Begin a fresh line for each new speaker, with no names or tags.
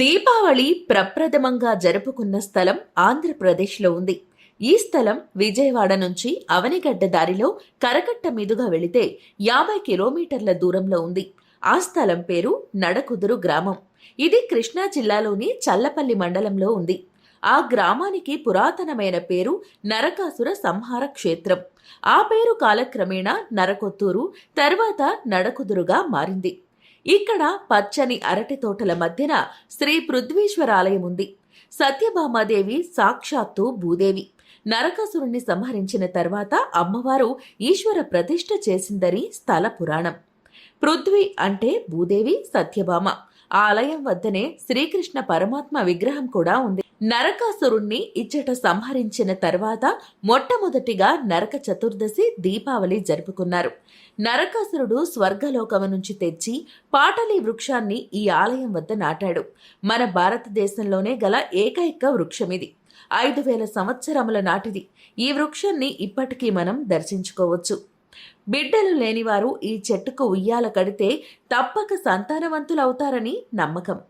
దీపావళి ప్రప్రథమంగా జరుపుకున్న స్థలం ఆంధ్రప్రదేశ్లో ఉంది. ఈ స్థలం విజయవాడ నుంచి అవనిగడ్డ దారిలో కరకట్ట మీదుగా వెళితే యాభై కిలోమీటర్ల దూరంలో ఉంది. ఆ స్థలం పేరు నడకుదురు గ్రామం. ఇది కృష్ణా జిల్లాలోని చల్లపల్లి మండలంలో ఉంది. ఆ గ్రామానికి పురాతనమైన పేరు నరకాసుర సంహార క్షేత్రం. ఆ పేరు కాలక్రమేణా నరకొత్తూరు తర్వాత నడకుదురుగా మారింది. ఇక్కడ పచ్చని అరటి తోటల మధ్యన శ్రీ పృథ్వీశ్వర ఆలయం ఉంది. సత్యభామాదేవి సాక్షాత్తు భూదేవి. నరకాసురుణ్ణి సంహరించిన తర్వాత అమ్మవారు ఈశ్వర ప్రతిష్ఠ చేసిందని స్థల పురాణం. పృథ్వీ అంటే భూదేవి సత్యభామ. ఆలయం వద్దనే శ్రీకృష్ణ పరమాత్మ విగ్రహం కూడా ఉంది. నరకాసురుణ్ణి ఇచ్చట సంహరించిన తర్వాత మొట్టమొదటిగా నరక చతుర్దశి దీపావళి జరుపుకున్నారు. నరకాసురుడు స్వర్గలోకము నుంచి తెచ్చి పాటలి వృక్షాన్ని ఈ ఆలయం వద్ద నాటాడు. మన భారతదేశంలోనే గల ఏకైక వృక్షమిది. ఐదు వేల సంవత్సరముల నాటిది. ఈ వృక్షాన్ని ఇప్పటికీ మనం దర్శించుకోవచ్చు. బిడ్డలు లేనివారు ఈ చెట్టుకు ఉయ్యాల కడితే తప్పక సంతానవంతులవుతారని నమ్మకం.